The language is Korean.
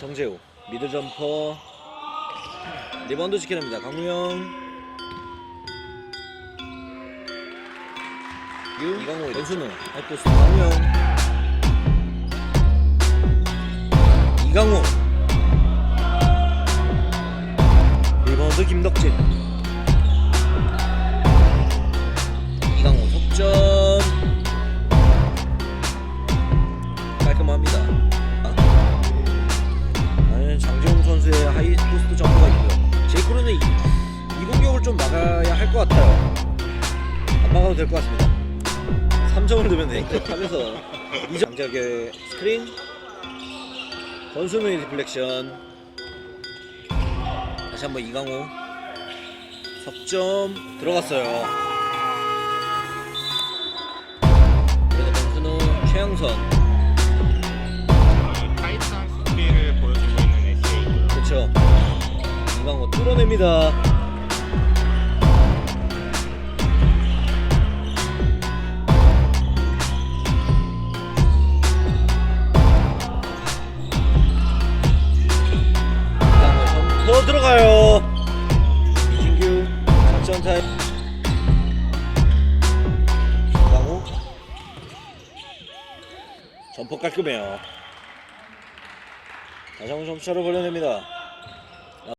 정재우 미드 점퍼 리바운드 지켜냅니다. 강우영. 유 이강호 연순우 하이포스트 강우영. 이강호. 리바운드 김덕진. 이강호 속점. 깔끔합니다 좀 막아야 할 것 같아요. 안 막아도 될 것 같습니다. 3점을 넣으면 되니까 탑에서 이 장작의 스크린 권순우의 디플렉션 다시 한번 이강호 석점 들어갔어요. 그래서 권순우 최양선 타이트한 수비를 보여주고 있는 SK. 그렇죠. 이강호 뚫어냅니다. 점퍼 들어가요. 이진규 작전 타임. 이강호 점퍼 깔끔해요. 다시 한번 점차로 벌려냅니다.